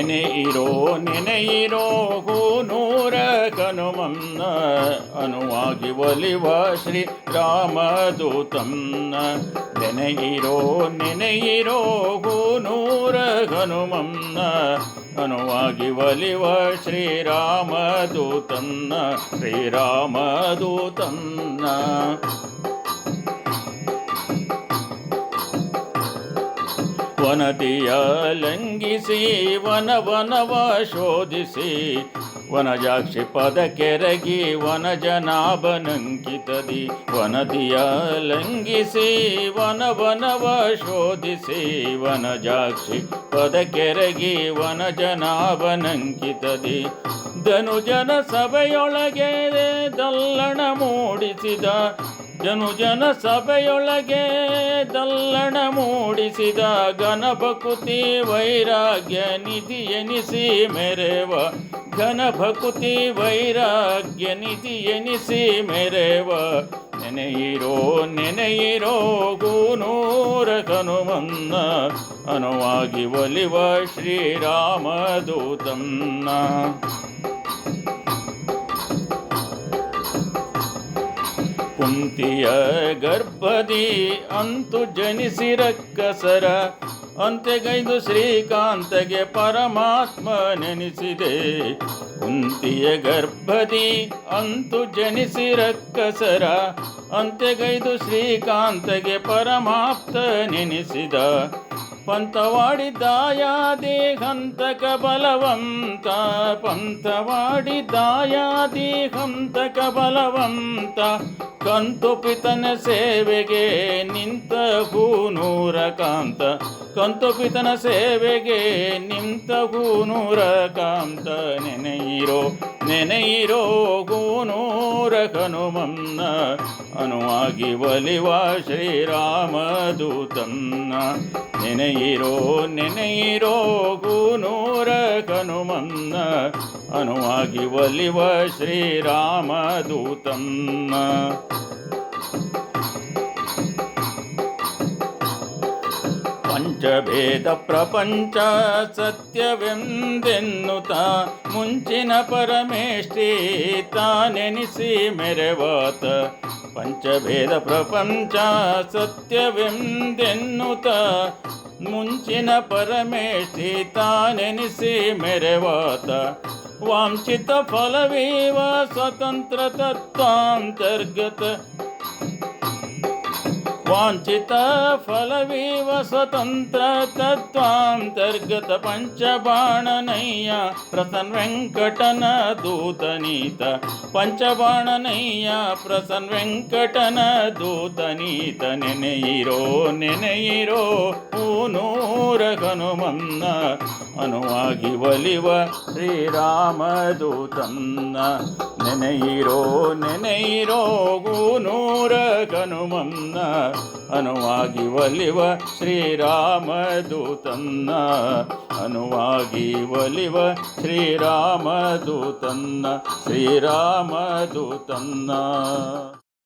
ನೆನೆಯಿರೋ ನೆನೆಯಿರೋ ನೂರ ಕನುಮನ್ನ, ಅನುವಾಗಿ ಒಲಿವ ಶ್ರೀ ರಾಮದೂತನ್ನ. ನೆನೆಯಿರೋ ನೆನೆಯಿರೋ ನೂರ ಹನುಮನ್ನ ಅನುವಾಗಿ ಒಲಿವ ಶ್ರೀರಾಮದೂತನ್ನ ಶ್ರೀರಾಮದೂತನ್ನ ವನತಿಯ ಲಂಘಿಸಿ ವನ ವನವ ಶೋಧಿಸಿ, ವನಜಾಕ್ಷಿ ಪದ ಕೆರಗಿ ವನ ಜನಾಭನಂಕಿತದಿ ವನದಿಯ ಲಂಘಿಸಿ ವನ ವನವ ಶೋಧಿಸಿ, ವನಜಾಕ್ಷಿ ಪದ ಕೆರಗಿ ವನ ಜನಾಭನಂಕಿತದಿ ಧನುಜನ ಸಭೆಯೊಳಗೆ ದಲ್ಲಣ ಮೂಡಿಸಿದ ಜನುಜನ ಸಭೆಯೊಳಗೆ ದಲ್ಲಣ ಮೂಡಿಸಿದ ಗಣಭಕುತಿ ವೈರಾಗ್ಯ ನಿಧಿ ಎನಿಸಿ ಮೆರೆವ. ಘನಭಕುತಿ ವೈರಾಗ್ಯ ನಿಧಿ ಎನಿಸಿ ಮೆರೆವ. ನೆನೆಯಿರೋ ನೆನೆಯಿರೋ ಗೂನೂರ ಕನುಮನ್ನ. ಅನುವಾಗಿ ಒಲಿವ ಶ್ರೀರಾಮದೂತನ್ನ. ಕುಂತಿಯ ಗರ್ಭದಿ ಅಂತು ಜನಿಸಿರಕ್ಕಸರ ಅಂತೆಗೈದು ಶ್ರೀಕಾಂತಗೆ ಪರಮಾತ್ಮ ನೆನೆಸಿದೆ ಕುಂತಿಯ ಗರ್ಭದಿ ಅಂತು ಜನಿಸಿರಕ್ಕಸರ ಅಂತೆಗೈದು ಶ್ರೀಕಾಂತಗೆ ಪರಮಾಪ್ತ ನೆನೆಸಿದ ಪಂಥವಾಡಿದಾಯಾದಿ ಹಂತಕ ಬಲವಂತ ಪಂಥವಾಡಿದಾಯಾದಿ ಹಂತಕ ಬಲವಂತ ಕಂತು ಪಿತನ ಸೇವೆಗೆ ನಿಂತ ಹೂನೂರ ಕಾಂತ. ಕಂತುಪಿತನ ಸೇವೆಗೆ ನಿಂತ ಹೂನೂರ ಕಾಂತ. ನೆನೆಯಿರೋ ನೆನೆಯಿರೋ ಹೂನೂರ ಹನುಮನ್ನ. ಅನುವಾಗಿ ಒಲಿವ ಶ್ರೀರಾಮದೂತನ್ನ. ನೆನೆಯಿರೋ ನೆನೆಯಿರೋ ಗೂನೂರ ಕನುಮನ್ನ ಅನುವಾಗಿ ಒಲಿವ ಶ್ರೀರಾಮದೂತನ್ನ ಪಂಚಭೇದ ಪ್ರಪಂಚ ಸತ್ಯವೆಂದೆನ್ನುತ ಮುಂಚಿನ ಪರಮೇಷ್ಠಿ ತಾನೆನಿಸಿ ಮೆರೆವಾತ. ಪಂಚಭೇದ ಪ್ರಪಂಚ ಸತ್ಯವೆಂದೆನ್ನುತ್ತ ಮುಂಚಿನ ಪರಮೇಷ್ಠಿ ತಾನೆನಿಸಿ ಮೆರೆವಾತ ವಾಂಛಿತ ಫಲವೀವ ಸ್ವತಂತ್ರ ತತ್ವಾಂತರ್ಗತ ವಾಂಛಿತ ಫಲವೀವ ಸ್ವತಂತ್ರ ತತ್ವಾಂತರ್ಗತ ಪಂಚಬಾಣನಯ್ಯ ಪ್ರಸನ್ ವೆಂಕಟನ ದೂತನೀತ. ಪಂಚಬಾಣನಯ್ಯ ಪ್ರಸನ್ ವೆಂಕಟನ ದೂತನೀತ. ನೆನೆಯಿರೋ ನೆನೆಯಿರೋ ನೂರ ಹನುಮನ್ನ. ಅನುವಾಗಿ ಒಲಿವ ಶ್ರೀರಾಮದೂತನ್ನ ನೆನೆಯಿರೋ ನೆನೆಯಿರೋ ಗೂನೂರ ಹನುಮನ್ನ. ಅನುವಾಗಿ ಒಲಿವ ಶ್ರೀರಾಮದೂತನ್ನ. ಅನುವಾಗಿ ಒಲಿವ ಶ್ರೀರಾಮದೂತನ್ನ ಶ್ರೀರಾಮದೂತನ್ನ.